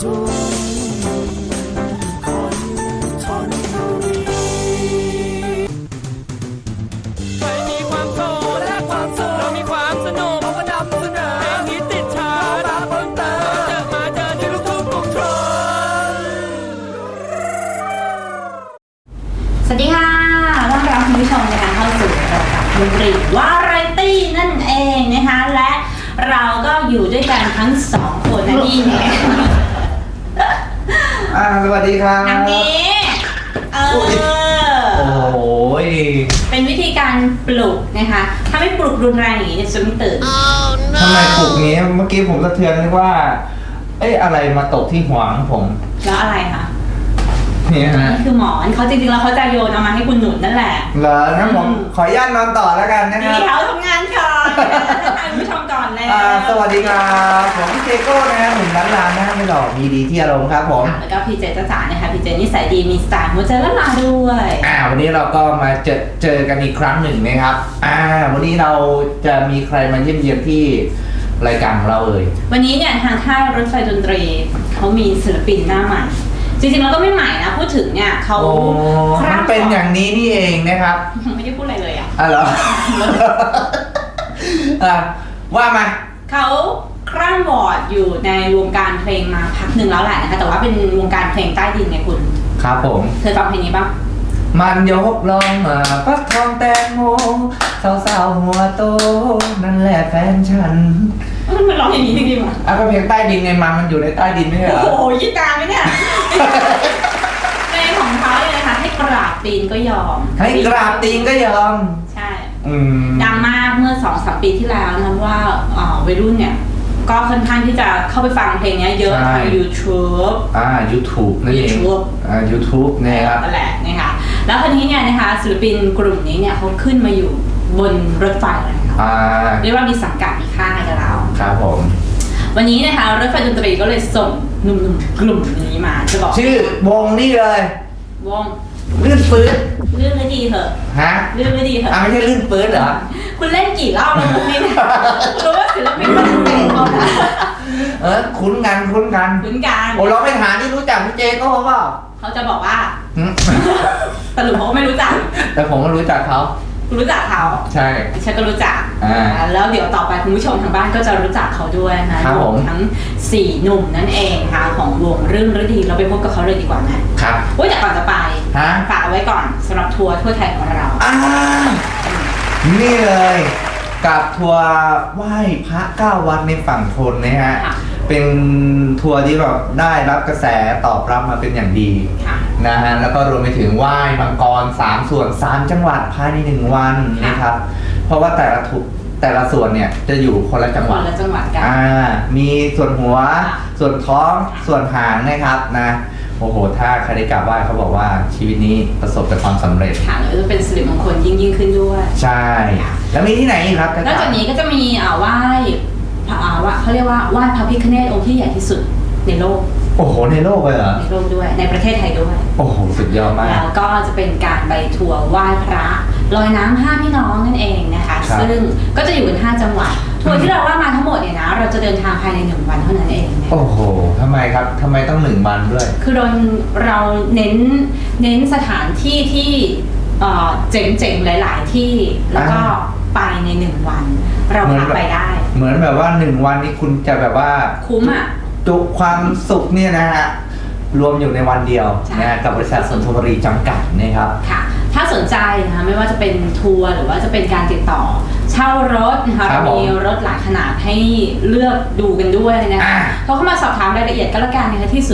ใทั้งสองคนนะนี่เนี่ยอ่าสวัสดีครับทางนี้เอโอ้อโหเป็นวิธีการปลุกนะคะ ถ้าไม่ปลุกรุนแรงอย่างนี้เนี่ยจะไม่ตื่น ทำไมปลุกงี้เมื่อกี้ผมสะเทือนนึกว่า เอ้ยอะไรมาตกที่หัวของผม แล้วอะไรคะเนี่ยฮะนี่คือหมอนเขาจริงๆแล้วเขาจะโยนเอามาให้คุณหนุนนั่นแหละเหรองั้นผมอืมขออนุญาตนอนต่อแล้วกันนะคดีรับเขาทำงานก่อนนะคะทักทายคุณผู้ชมก่อนแล้วอ่าสวัสดีครับผมพี่เจโก้นะฮะหนุ่มร้านลานหน้าไม่หล่อมีดีที่อารมณ์ครับผมค่ะแล้วก็พีเจจ้าจ๋านะคะพีเจนิสัยดีมีสไตล์หัวใจละลาด้วยอ่าวันนี้เราก็มาเจอเจอกันอีกครั้งหนึ่งนะครับอ่าวันนี้เราจะมีใครมาเยี่ยมเยียนที่รายการของเราเอ่ยวันนี้เนี่ยทางค่ายรถไฟดนตรีเขามีศิลปินหน้าใหม่ จริงๆแล้วก็ไม่ใหม่นะพูดถึงเนี่ยเขาโอ้คมัร่ำนเป็นอย่างนี้นี่เองนะครับยังไม่ได้พูดอะไรเลยอะ อะเหรอ อะว่ามา เขาคร่ำวอร์ดอยู่ในวงการเพลงมาพักหนึ่งแล้วแหละนะคะ แต่ว่าเป็นวงการเพลงใต้ดินไงคุณ ครับผม เคยฟังเพลงนี้ปะมันยกลองมาฟักทองแตงโมสาวๆหัวโต นั่นแหละแฟนฉันมันร้องอย่างนี้จริงๆเหรออะก็เพลงใต้ดินไงมันมันอยู่ในใต้ดินไม่ใช่เหรโอ้อโหยิดตามไหมเนี่ย เพลงของเขาเนี่ยนะคะให้กราบตีนก็ยอมให้กราบตีนก็ยอม ใช่อืมดังมากเมื่อสองสามปีที่แล้วนะว่าอ่าวัยรุ่นเนี่ย ก็ค่อนข้างที่จะเข้าไปฟังเพลงเนี้ยเยอะทาง YouTube อ่า YouTube นั่นเอง YouTube อ่า YouTube เนี่ยครับ นั่นแหละนะคะแล้วคนนี้เนี่ยนะคะศิลปินกลุ่มนี้เนี่ยเขาขึ้นมาอยู่บนรถไฟเลยนะคะอ่า เรียกว่ามีสังกัดมีค่ายกับเรา ครับผม วันนี้นะคะรถไฟดนตรีก็เลยส่ง หนุ่มๆกลุ่มนี้มาจะบอกชื่อวงนี่เลยวงลื่นปื้นเรื่องไม่ดีเถอะฮะเรื่องไม่ดีเถอ่าอะไม่ใช่ลื่นปื้นเหรอ คุณเล่นกี่รอบแล้วมุกนี้เนี่ยรู้ว่าศิลปินมันเก่งเขานะเออคุ้นกันคุ้นกันคุณการโอ้เราไม่ถามที่รู้จักพี่เจโก้เปล่าเขาจะบอกว่า หึ สรุปเขาก็ไม่รู้จัก แต่ผมก็รู้จักเขา คุณรู้จักเขาใช่ฉันก็รู้จักอ่าอ่าแล้วเดี๋ยวต่อไปคุณผู้ชมทางบ้านก็จะรู้จักเขาด้วยนะครับผมวงทั้ง4หนุ่มนั่นเองค่ะของวงเรื่องฤดีเราไปพบกับเขาเลยดีกว่าไหมครับโอ้ยแต่ก่อนจะไปฮะฝากเอาไว้ก่อนสำหรับทัวร์ทั่วไทยของเรา อ่านี่เลย กับทัวร์ไหว้พระเก้าวัดในฝั่งทนนะฮะ ค่ะเป็นทัวร์ที่แบบได้รับกระแสตอบรับมาเป็นอย่างดีค่ะ นะฮะ แล้วก็รวมไปถึงไหว้มังกรสามส่วนสามจังหวัดภายในหนึ่งวันนะครับ เพราะว่าแต่ละทุกแต่ละส่วนเนี่ยจะอยู่คนละจังหควัดนละจังหวัดกัน อ่า มีส่วนหัวค่ะส่วนท้อง ส่วนหางนะครับนะ โอ้โห ถ้าใครได้กราบไหว้เขาบอกว่าชีวิตนี้ประสบแต่ความสำเร็จ ค่ะแล้วจะเป็นสิริมงคลยิ่งยิ่งขึ้นด้วยใช่ แล้วมีที่ไหนอีกครับนอกจากนี้ก็จะมีอ่าไหว้พระอ่าว่าเขาเรียกว่าไหว้พระพิฆเนศองค์ที่ใหญ่ที่สุดในโลกโอ้โห ในโลกเลยเหรอ ในโลกด้วย ในประเทศไทยด้วย โอ้โห สุดยอดมาก แล้วก็จะเป็นการไปทัวร์ไหว้พระลอยน้ำห้าพี่น้องนั่นเองนะคะ ครับ ซึ่งก็จะอยู่กันห้าจังหวัด ทัวร์ที่เราว่ามาทั้งหมดเนี่ยนะ เราจะเดินทางภายในหนึ่งวันเท่านั้นเองนะ โอ้โหทำไมครับทำไมต้องหนึ่งวันด้วย คือเราเราเน้นเน้นสถานที่ที่เอ่อเจ๋งๆ หลายๆ ที่แล้วก็อ่า ไปในหนึ่งวัน เราเหมือนพาแบบไปได้ เหมือนแบบว่าหนึ่งวันนี้คุณจะแบบว่าคุ้มอะ จุความสุขเนี่ยนะฮะรวมอยู่ในวันเดียวใช่ นะฮะกับบริษัทสนทบุรีจำกัดนะครับ ค่ะ ถ้าสนใจนะคะไม่ว่าจะเป็นทัวร์หรือว่าจะเป็นการติดต่อ เช่ารถนะคะครับผมมีรถหลายขนาดให้เลือกดูกันด้วยนะคะอ่า โทรเข้ามาสอบถามรายละเอียดก็แล้วกันนะคะที่ 02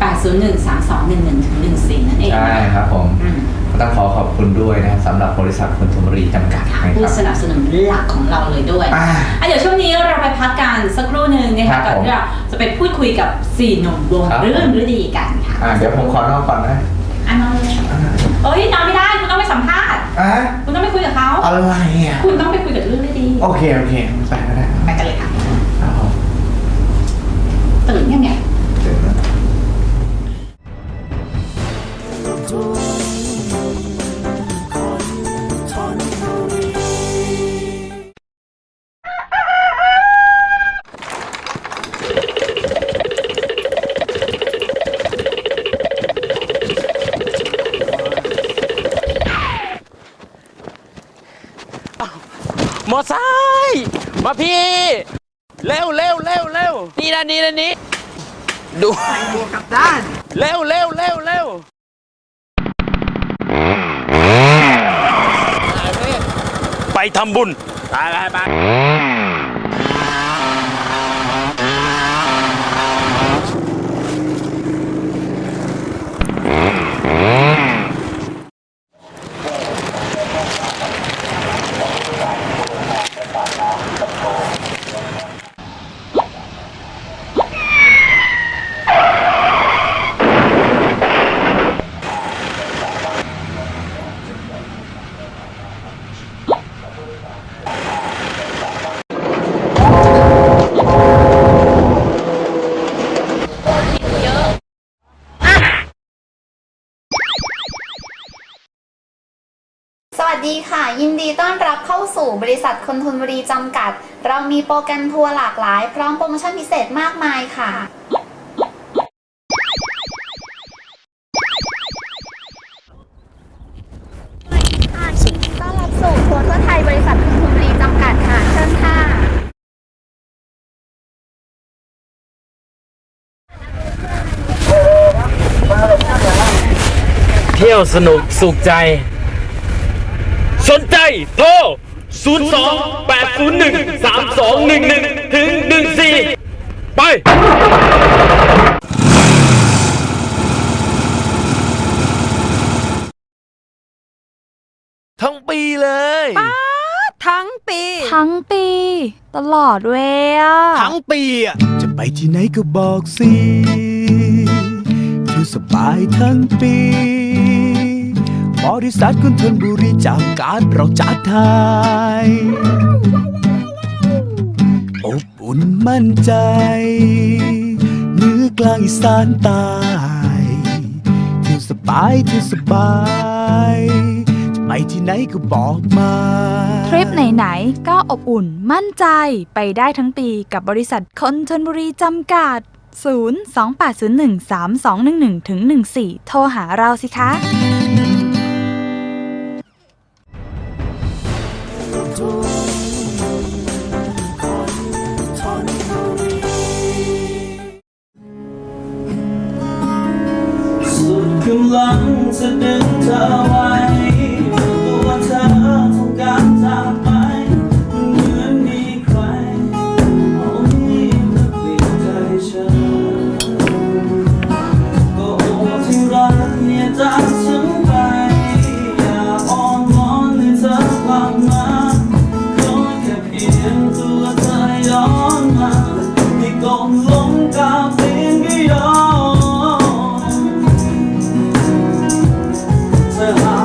801 3211ถึง14 นั่นเองใช่ครับผมอืมต้องขอขอบคุณด้วยนะครับสำหรับบริษัทคนทบุรีจำกัดค่ะนะคผู้รับสนับสนุนหลักของเราเลยด้วย อ่า อะเดี๋ยวช่วงนี้เราไปพักกันสักครู่หนึ่งนะครัคะบก่อนผมที่เราจะไปพูดคุยกับสี่หนุ่มวงครับ เรื่องฤดีกันค่ะอ่าเดี๋ยวผมขอนอนก่อนนะ อะนอนเลยเอ้ยนอนไม่ได้คุณต้อง ไปสัมภาษณ์อะคุณต้องไปคุยกับเขา อะไรอะ คุณต้องไปคุยกับเรื่องดีโอเค โอเคไปก็ได้ไปกันเลยค่ะตื่นยังเนี่ย เสร็แล้ว เร็วเร็วเร็วเร็วนี่นะนี่นะนี่ดูกับด้านเร็วเร็วเร็วเร็วไปทำบุญไปไปไป ดีค่ะ ยินดีต้อนรับเข้าสู่บริษัทคนทนบุรีจำกัด เรามีโปรแกรมทัวร์หลากหลาย พร้อมโปรโมชั่นพิเศษมากมายค่ะค่ะยินดีต้อนรับสู่ทัวร์ทั่วไทยบริษัทคนทนบุรีจำกัดค่ะ เชิญค่ะ เที่ยวสนุกสุขใจ สนใจโทร 02 801 3211 ถึง 14 ไป ทั้งปีเลย ทั้งปี ทั้งปี ตลอดเวยอะทั้งปีอะ จะไปที่ไหนก็บอกสิอยู่สบายทั้งปี บริษัทคุณทนบุรีจากการเราจัดทายอบอุ่นมั่นใจเนื้อกลางอีสานใตายเที่ยวสบายเที่ยวสบาย จะไปที่ไหนก็บอกมา ทริปไหนๆ ก็อบอุ่นมั่นใจไปได้ทั้งปีกับบริษัทคนชนบุรีจำกัด 0 2 8 0 1 3 2 1 1ถึง14 โทรหาเราสิคะ กำลังจะดึงเธอไว้ตัว ถ้า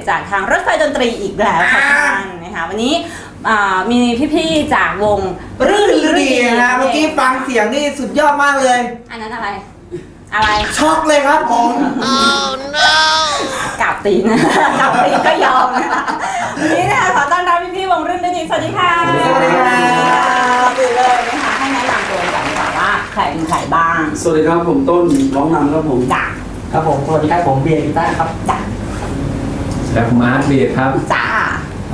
กียรติจากทางรถไฟดนตรีอีกแล้วค่ะท่านนะคะวันนี้อ่ามีพี่ๆจากวงรื่นรื่นดีนะเมื่อกี้ฟังเสียงนี่สุดยอดมากเลย อันนั้นอะไร อะไรช็อกเลยครับผม กลับตีนกลับตีนก็ยอมนะคะวันนี้นะคะขอต้อนรับพี่ๆวงรื่นดีสวัสดีค่ะสวัสดีครับคือเลยนะคะให้แนะนำตัวก่อนดีกว่าว่าใครเป็นใครบ้างสวัสดีครับผมต้นร้องนำครับผม จ้ะครับผมสวัสดีครับผมเบียร์กีตาร์ครับจ้ะ แล้วผมอาร์ตเบียดครับ จ้า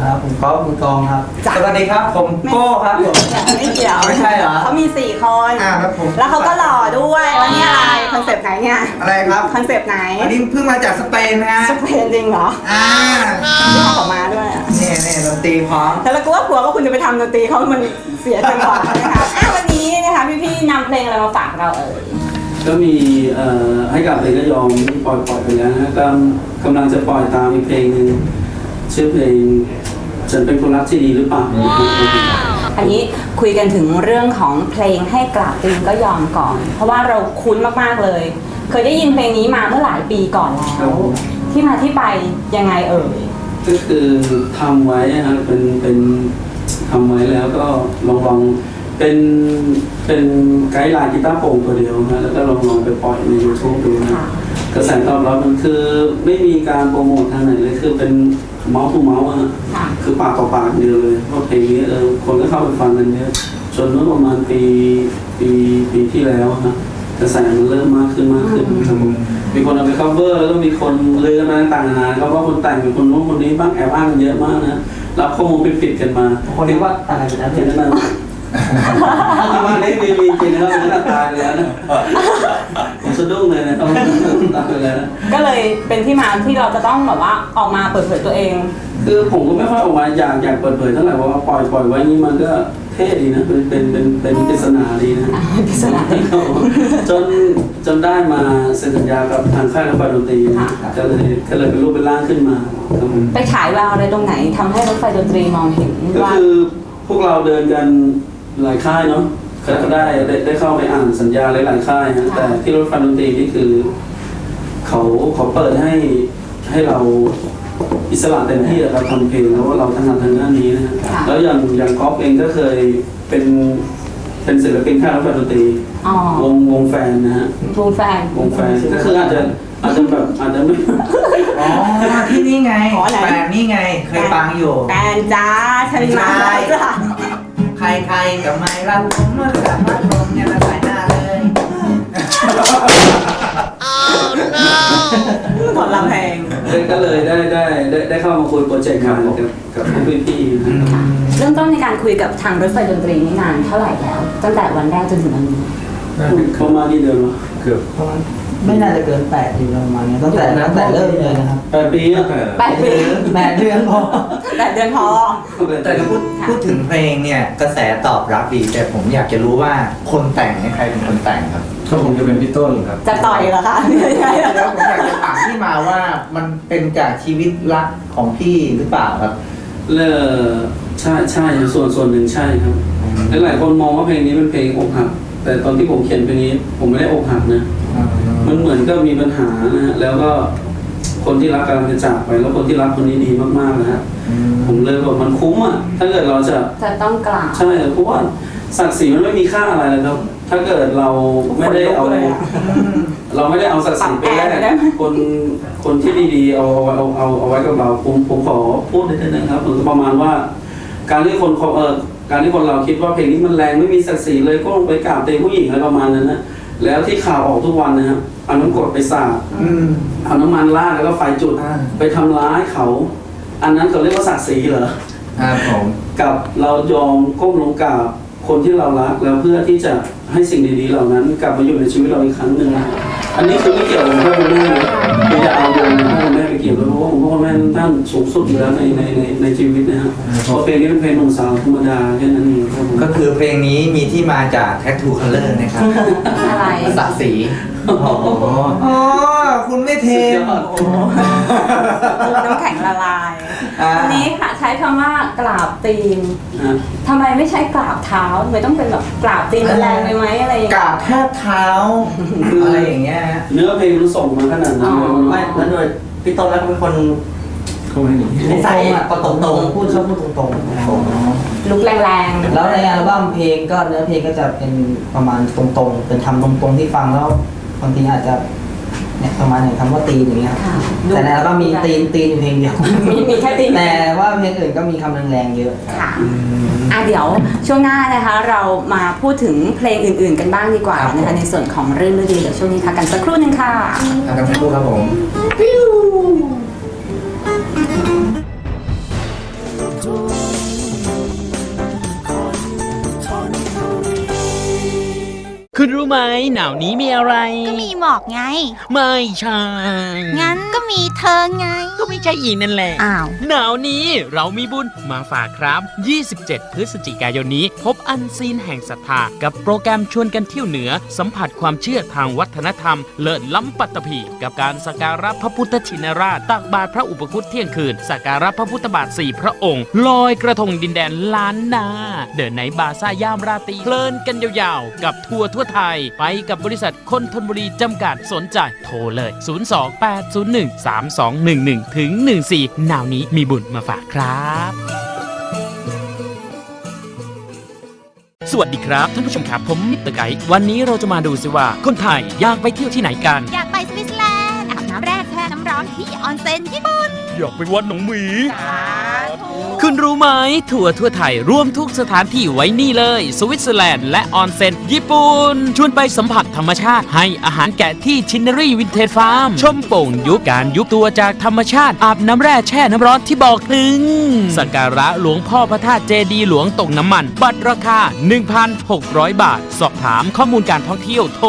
ครับผมก๊อฟมือกลองครับ จ้ะ สวัสดีครับ ผมโก้ครับผม ไม่เกี่ยวไม่ใช่เหรอ เขามีสี่คนอ่าแล้วผม แล้วเขาก็หล่อด้วยแล้วนี่อะไรคอนเซปต์ไหนเนี่ยอะไรครับ คอนเซปต์ไหนอันนี้เพิ่งมาจากสเปนนะฮะสเปนจริงเหรออ่าที่ออกมาด้วยอะเนี่ยเนี่ยดนตรีพร้อม แต่เรากลัวกลัวว่าคุณจะไปทำดนตรีเขามันเสียจังหวะนะคะอะวันนี้นะคะพี่ๆนำเพลงอะไรมาฝากเราเอ่ย ก็มีเอ่อให้กับเพลงก็ยอมที่ปล่อยปล่อยไปแล้วนะฮะก็กำลังจะปล่อยตามอีกเพลงหนึ่งชื่อเพลงฉันเป็นคนรักที่ดีหรือเปล่าอันนี้คุยกันถึงเรื่องของเพลงให้กราบตีนก็ยอมก่อน เพราะว่าเราคุ้นมากๆเลย เคยได้ยินเพลงนี้มาเมื่อหลายปีก่อนแล้วที่มาที่ไปยังไงเอ่ยก็คือทำไว้นะฮะเป็นเป็นทำไว้แล้วก็ลองลอง เป็นเป็นไกด์ไลน์กีตาร์โปร่งตัวเดียวนะแล้วก็ลองลองไปปล่อยใน YouTube ดูนะค่ะกระแสตอบรับมันคือไม่มีการโปรโมททางไหนเลยคือเป็นเมาส์ทูเมาส์อะฮะค่ะคือปากต่อปากเดียวเลยเพราะเพลงนี้เออคนก็เข้าไปฟังกันเยอะจนเมื่อประมาณปีปีปีที่แล้วอะฮะกระแสมันเริ่มมากขึ้นมากขึ้นครับผมมีคนเอาไป cover แล้วก็มีคนลือกันมาต่างๆนานาครับว่าคนแต่งเป็นคนนู้นคนนี้บ้างแอบอ้างกันเยอะมากนะรับข้อมูลปิดๆกันมาคนเรียกว่าอะไรไปแล้วเห็เนี่ยนแล้วนะจริงๆนี่มีมีจริงนะครับมันตายไปแล้วนะผมสะดุ้งเลยนะครับตายไปแล้วนะก็เลยเป็นที่มาที่เราจะต้องแบบว่าออกมาเปิดเผยตัวเอง คือผมก็ไม่ค่อยออกมาอยากอยากเปิดเผยเท่าไหร่เพราะว่าปล่อยปล่อยไว้นี่มันก็เท่ดีนะเป็นเป็นเป็นเป็นปริศนาดีนะปริศนาดีจนจนได้มาเซ็นสัญญากับทางค่ายรถไฟดนตรีนะก็เลยก็เลยเป็นรูปเป็นร่างขึ้นมาครับผมไปฉายแววอะไรตรงไหนทำให้รถไฟดนตรีมองเห็นก็ว่าคือพวกเราเดินกัน หลายค่ายเนาะก็ได้ได้ได้เข้าไปอ่านสัญญาหลายๆค่ายฮะแต่ที่รถไฟดนตรีนี่คือ เขาเขาเปิดให้ให้เราอิสระเต็มที่อะครับทำเพลงแล้วว่าเราถนัดทางด้านนี้นะฮะค่ะแล้วอย่างอย่างก๊อฟเองก็เคยเป็นเป็นศิลปินค่ายรถไฟดนตรีอ๋อวงวงแฟนนะฮะทูนแฟนวงแฟนก็คืออาจจะอาจจะแบบอาจจะไม่อ๋อที่นี่ไงอ๋อไหนแปลนี่ไง เคยฟังอยู่แฟนจ้าฉันมาแล้วจ้ะ ใครใครๆกับไม่รับผมเมื่อสักพักลมเนี่ยละสายหน้าเลยผลลัพธ์เพลงก็เลยได้ได้ได้ได้เข้ามาคุยโปรเจกต์งานกับกับพวกพี่ๆนะครับเริ่มต้นในการคุยกับทางรถไฟดนตรีนี่นานเท่าไหร่แล้ว ตั้งแต่วันแรกจนถึงวันนี้ประมาณนี้เดือนวะเกือบ ไม่น่าจะเกินแปดปีประมาณนี้ตั้งแต่ตั้งแต่เริ่มเลยนะครับแปดปีอะแปดปีแปดเดือนพอแปดเดือนพอแต่ถ้าพูดพูดถึงเพลงเนี่ยกระแสตอบรับดีแต่ผมอยากจะรู้ว่าคนแต่งเนี่ยใครเป็นคนแต่งครับก็ผมจะเป็นพี่ต้นครับจะต่อยเหรอคะยังไงเดี๋ยวผมอยากจะถามที่มาว่ามันเป็นจากชีวิตรักของพี่หรือเปล่าครับเลอใช่ใช่ส่วนส่วนหนึ่งใช่ครับหลายๆคนมองว่าเพลงนี้เป็นเพลงอกหักแต่ตอนที่ผมเขียนเพลงนี้ผมไม่ได้อกหักนะ มันเหมือนก็มีปัญหานะฮะแล้วก็คนที่รักกำลังจะจากไป แล้วคนที่รักคนนี้ดีมากๆนะฮะผมเลยบอกมันคุ้มอะถ้าเกิดเราจะจะต้องกล่าวใช่เพราะว่าศักดิ์ศรีมันไม่มีค่าอะไรเลยครับถ้าเกิดเราไม่ได้เอาขนลุกเลยอะเราไม่ได้เอาศักดิ์ศรีไปแลปรับแอร์กได้ไหมคนคนที่ดีๆเอาเอาเอาเอาเอาไว้กับเราผมผมขอพูดนิดนึงนะครับเหมือนประมาณว่า การที่คนเขาเออการที่คนเราคิดว่าเพลงนี้มันแรงไม่มีศักดิ์ศรีเลยก็ลงไปกราบเตะผู้หญิงอะไรประมาณนั้นนะ แล้วที่ข่าวออกทุกวันนะครับเอาน้ำกรดไปสาดอืมเอาน้ำมันราดแล้วก็ไฟจุดอ่าไปทำร้ายเขา อันนั้นเขาเรียกว่าศักดิ์ศรีเหรอครับผมกับเรายอมก้มลงกราบคนที่เรารักแล้วเพื่อที่จะให้สิ่งดี ๆ เหล่านั้น กลับมาอยู่ในชีวิตเราอีกครั้งหนึ่งนะอันนี้คือไม่เกี่ยวกับพ่อคุณแม่นะคือจะเอาโยงพ่อคุณแม่ไปเกี่ยวด้วยเพราะว่าผมพ่อคุณแม่ท่านสูงสุดอยู่แล้วในในในในชีวิตนะฮะเพราะเพลงนี้เป็นเพลงหนุ่มสาวธรรมดาแค่นั้นเองครับผมก็คือเพลงนี้มีที่มาจาก Tattoo Color นะครับอะไรศักดิ์ศรีอ๋ออ๋อคุณไม่เทสุดยอดน้ำแข็งละลายอ่าวันนี้ค่ะใช้คำว่ากราบตีนนะทำไมไม่ใช้กราบเท้าทำไมต้องเป็นแบบกราบตีนแรงไปไหมอะไรอย่างกเงี้ยราบแทบเท้าอะไรอย่างเงี้ยฮะเนื้อเพลงมันส่งมาขนาดนั้นเลยอ๋อไม่แล้วโดย พี่ต้นแล้วก็เป็นคนเขาไม่หนีนิสัยอะก็ตรงๆพูดชอบพูดตรงๆลุกแรงๆ แล้วในอัลบั้มเพลงก็เนื้อเพลงก็จะเป็นประมาณตรงๆ เป็นคำตรงๆที่ฟังแล้วบางทีอาจจะเนี่ยประมาณอย่างคำว่าตีนอย่างเงี้ยค่ะแต่ในอัลบั้มมีตีนตีนอยู่เพลงเดียวมีมีแค่ตีนแต่ว่าเพลงอื่นก็มีคำแรงๆเยอะค่ะอะเดี๋ยวช่วงหน้านะคะเรามาพูดถึงเพลงอื่น ๆ กันบ้างดีกว่านะคะในส่วนของเรื่องฤดีเดี๋ยวช่วงนี้พักกันสักครู่หนึ่งค่ะอาจารย์พูดครับผม ค คุณรู้ไหมหนาวนี้มีอะไร ก็มีหมอกไง ไม่ใช่งั้นก็มีเธอไง ก็ไม่ใช่อีกนั่นแหละ อ้าว หนาวนี้เรามีบุญมาฝากครับ 27 พฤศจิกายนนี้ พบอันซีนแห่งศรัทธากับโปรแกรมชวนกันเที่ยวเหนือ สัมผัสความเชื่อทางวัฒนธรรม เลิศล้ำปัตตภีกับการสักการะพระพุทธชินราช ตักบาตรพระอุปคุตเที่ยงคืนสักการะพระพุทธบาทสี่พระองค์ ลอยกระทงดินแดนล้านนา เดินในบาซ่ายามราตรีเพลินกันยาวๆกับทัวร์ทั่วไทย ไปกับบริษัทคนทนบุรีจำกัดสนใจโทรเลย 028013211ถึง14หนาวนี้มีบุญมาฝากครับสวัสดีครับ ท่านผู้ชมครับผมมิสเตอร์ไกด์วันนี้เราจะมาดูสิว่าคนไทยอยากไปเที่ยวที่ไหนกัน อยากไปสวิตเซอร์แลนด์อาบน้ำแร่แช่น้ำร้อนที่ออนเซ็นญี่ปุ่นอยากไปวัดหนองหมี คุณรู้ไหมทัวร์ทั่วไทยรวมทุกสถานที่ไว้นี่เลย สวิตเซอร์แลนด์และออนเซ็นญี่ปุ่นชวนไปสัมผัสธรรมชาติให้อาหารแกะที่ชินเนอรี่วินเทจฟาร์ม ชมโป่งยุบการยุบตัวจากธรรมชาติอาบน้ำแร่แช่น้ำร้อนที่บอกถึง สักการะหลวงพ่อพระธาตุเจดียหลวงตกน้ำมัน บัตรราคา 1,600 บาท สอบถามข้อมูลการท่องเที่ยวโทร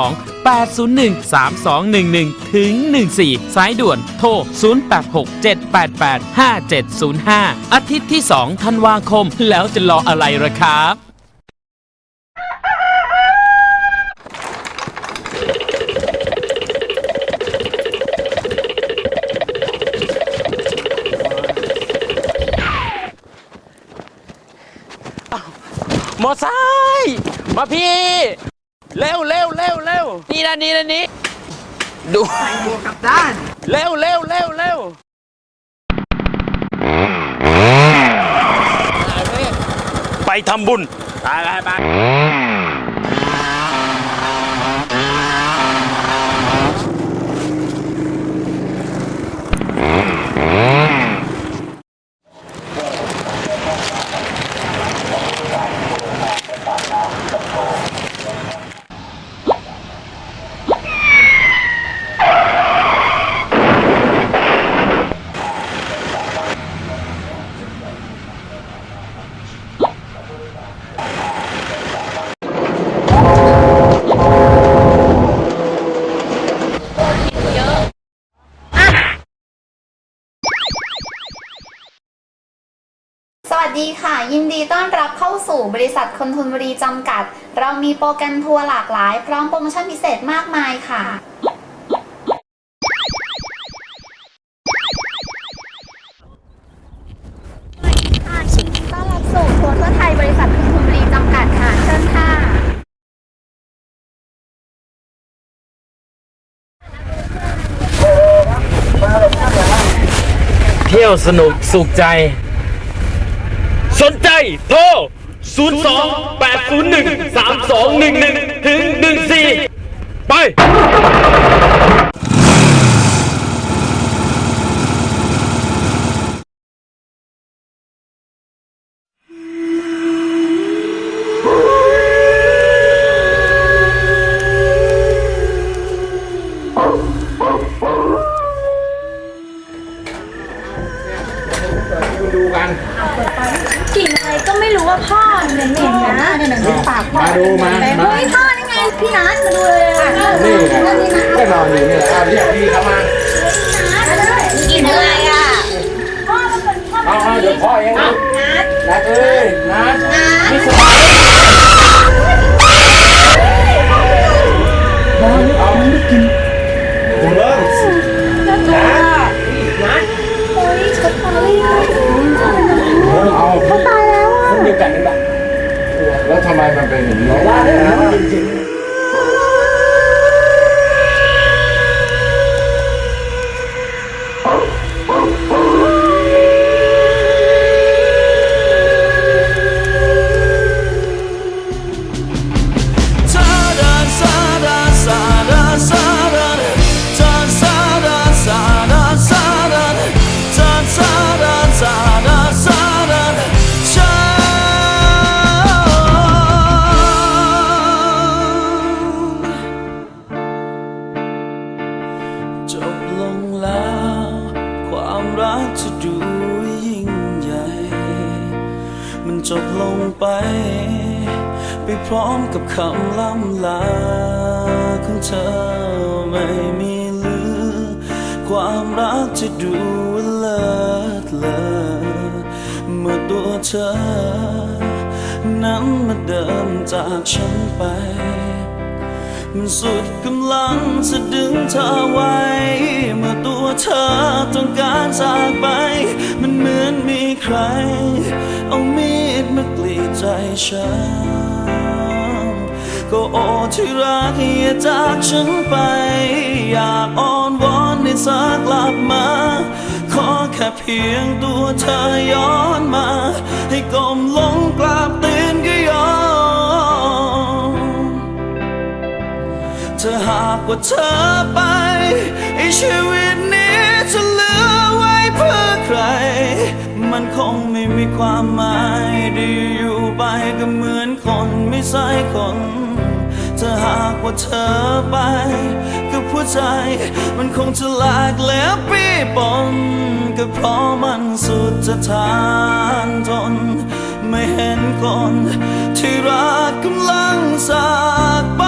02 801 3211 ถึง 14 สายด่วนโทร 086 788 5705 อาทิตย์ที่ 2 ธันวาคม แล้วจะรออะไรล่ะครับ มอไซค์มาพี่ เร็ว นี่นะนี่นะนี่ดูบวกกับด้าน เร็วเร็วเร็วเร็วไปทำบุญ ไปไปไป คนทุนบุรีจำกัด เรามีโปรแกรมทัวร์หลากหลาย พร้อมโปรโมชั่นพิเศษมากมายค่ะ ค่ะยินดีต้อนรับสู่ทัวร์ทั่วไทยบริษัทคนทุนบุรีจำกัดค่ะ เชิญค่ะ เที่ยวสนุกสุขใจ สนใจโทร 02 801 3211 ถึง 14 ไป รักจะดูเลิศเลอเมื่อตัวเธอ นั้นมาเดินจากฉันไป มันสุดกำลังจะดึงเธอไว้ เมื่อตัวเธอต้องการจากไป มันเหมือนมีใคร เอามีดมากรีดใจฉัน ก็โอที่รักอย่าจากฉันไป อยากอ้อนวอนให้เธอกลับมา ขอแค่เพียงตัวเธอย้อนมา ให้ก้มลงกราบตีนก็ยอมถ้าหากว่าเธอไปไอชีวิตนี้จะเหลือไว้เพื่อใคร มันคงไม่มีความหมายดีอยู่ไปก็เหมือนคนไม่ใช่คน ถ้าหากว่าเธอไป กับหัวใจ มันคงจะลากแล้วปีปนก็เพราะมันสุดจะทานทน ไม่เห็นคนที่รักกำลังจากไป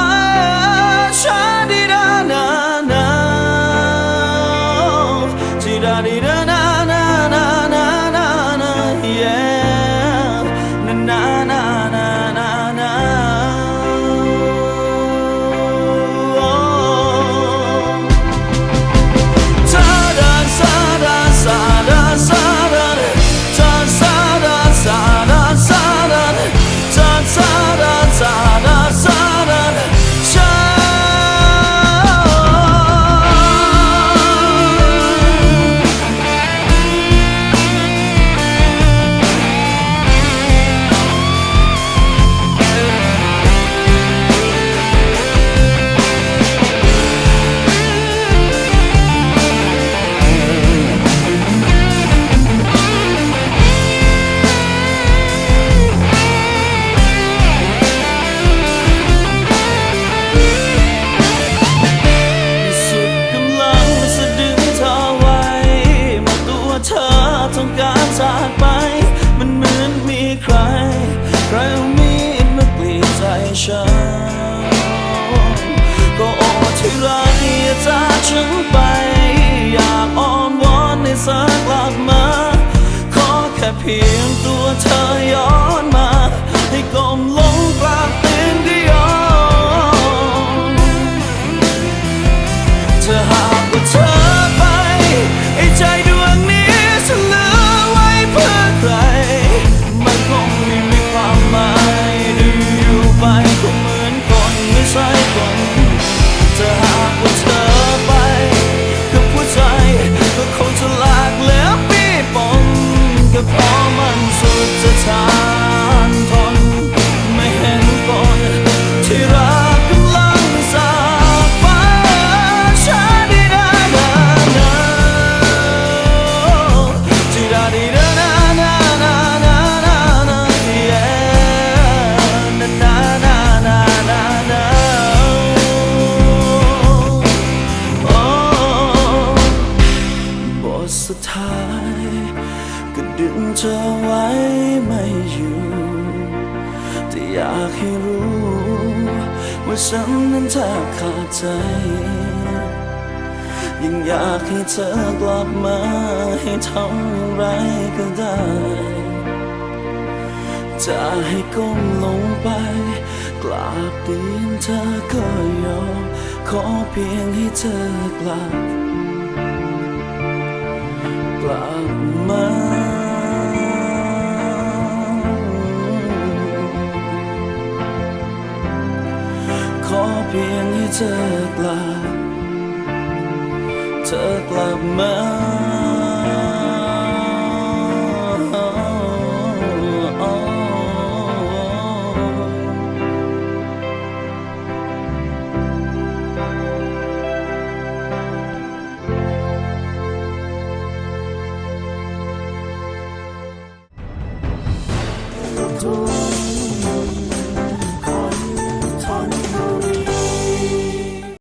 ชาดีดานาน ใครเอามีดมากรีดใจฉันก็โอ้ที่รักอย่าจากฉันไป อยากอ้อนวอนให้เธอกลับมา ขอแค่เพียงตัวเธอย้อน ก็เพรา เธอกลับมาให้ทำไรก็ได้ จะให้ก้มลงไป กราบตีนเธอก็ยอม ขอเพียงให้เธอกลับ กลับมาขอเพียงให้เธอกลับ ธอกลับมา